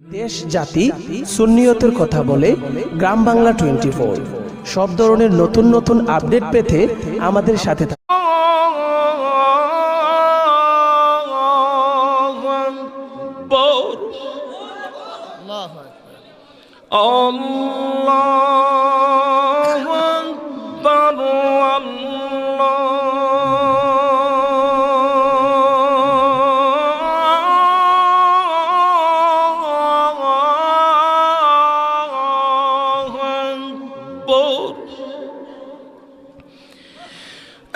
দেশ, জাতি, সুন্নিয়তের কথা বলে গ্রাম বাংলা টোয়েন্টি ফোর। সব ধরনের নতুন নতুন আপডেট পেতে আমাদের সাথে থাকুন।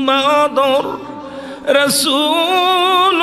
محمدا رسول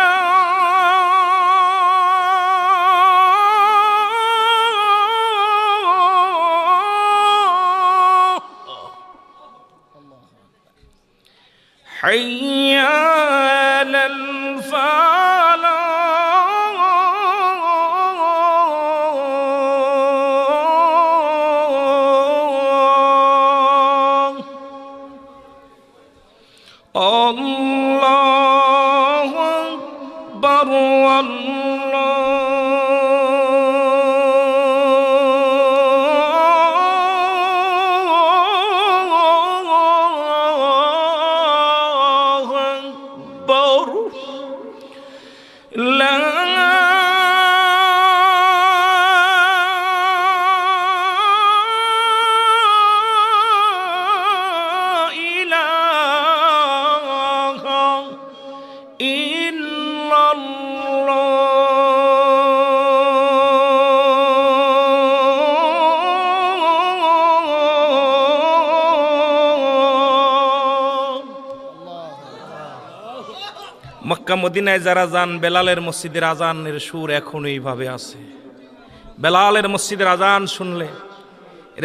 حي على الفلاح الله أكبر الله মক্কা মদিনায় যারা যান, বেলালের মসজিদের আজানের সুর এখন এইভাবে আছে। বেলালের মসজিদের আজান শুনলে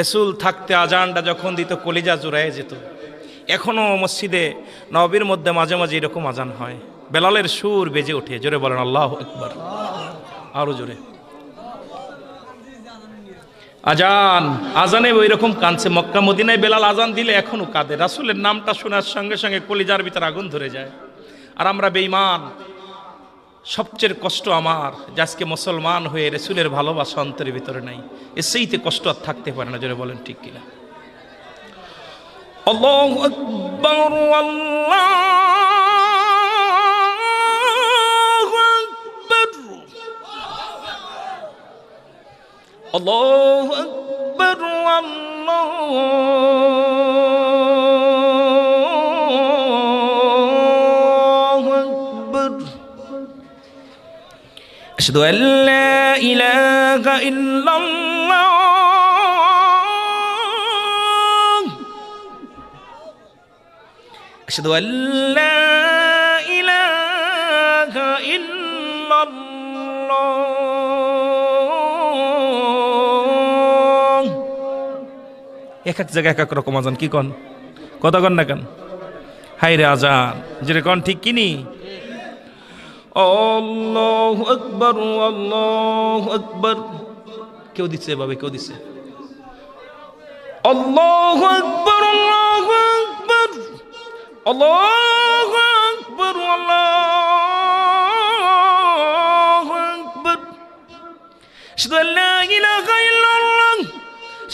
রেসুল থাকতে আজানটা যখন দিত, কলিজা জুড়ায় যেত। এখনও মসজিদে নবীর মধ্যে মাঝে মাঝে এরকম আজান হয়। বেলালের সুর বেজে ওঠে। জোরে বলেন, আল্লাহ একবার আরও জোরে। আজান, আজানে ওই রকম কানছে মক্কা মদিনায় বেলাল আজান দিলে এখনও কাঁদে। রাসুলের নামটা শোনার সঙ্গে সঙ্গে কলিজার ভিতরে আগুন ধরে যায়। আর আমরা বেঈমান। সবচেয়ে কষ্ট আমার যে আজকে মুসলমান হয়ে রেসুলের ভালোবাসা অন্তরের ভিতরে নাই। এসেইতে কষ্ট আর থাকতে পারে না, জোরে বলেন ঠিক কিনা। আল্লাহু আকবার আল্লাহু আকবার। আল্লাহু আকবার أشهد أن لا إله إلا الله أشهد أن لا إله إلا الله এক এক জায়গায় এক এক রকম আজান কি কন কত কন না কেন হাই রে আজান যেটা কন ঠিক কিনি অল্লাহ আকবর অল্লাহ আকবর। কেউ দিচ্ছে এভাবে, কেউ দিচ্ছে অল্লাহ আকবর অল্লাহ আকবর। অল্লাহ আকবর। শুধু আল্লাহ ইলাহা ইল্লাল্লাহ,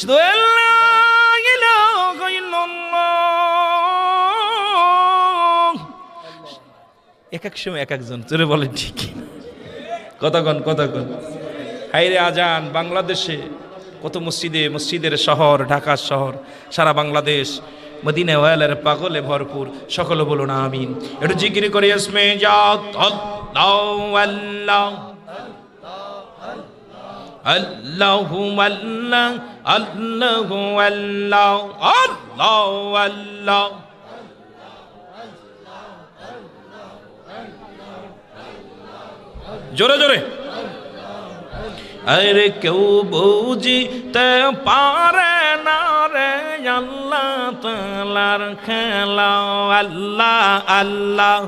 শুধু আল্লাহ এক এক সময় এক একজন চলে বলেন ঠিক কতক্ষণ কতক্ষণ? হাইরে আজান, বাংলাদেশে কত মসজিদে, মসজিদের শহর ঢাকা শহর, সারা বাংলাদেশ মদিনা ওয়ালের পাগলে ভরপুর, সকলে বলুন আমিন। একটু জিকির করে, ইসমে জাত আল্লাহ আল্লাহ আল্লাহ। জোরে জোরে। আরে কেউ বুঝিতে পারে না রে, আল্লাহ তালার খেলা, আল্লাহ আল্লাহ।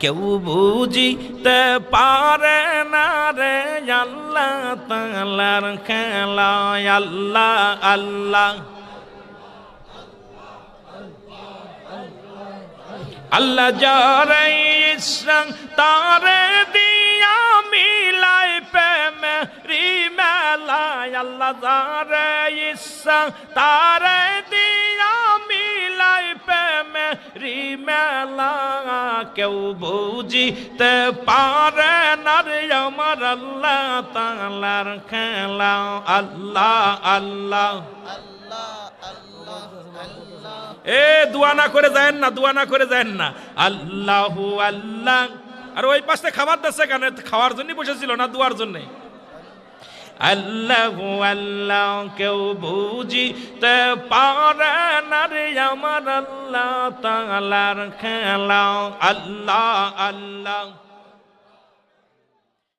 কেউ বুঝিতে পারে না রে, আল্লাহ তালার খেলা, আল্লাহ আল্লাহ। আল্লাহ যারে ইসরাং তারে দিয়া মিলাই প্রেমে রি মেলায় আল্লাহ যারে ইসরাং তারে দিয়া মিলাই প্রেমে রি মেলা কেউ বুঝিতে পারে না রে আমার আল্লাহ তালার খেলা। আল্লাহ আল্লাহ। এ, দোয়া না করে যায় না, দোয়া না করে যায় না। আল্লাহু আল্লাহ। আর ওই পাশে খাবার দিচ্ছে কেন? খাওয়ার জন্য বসেছিল না দোয়ার জন্য? আল্লাহু আল্লাহ, কেউ বুঝিতে পারে না রে আমার আল্লাহ তালার খেলা। আল্লাহ আল্লাহ।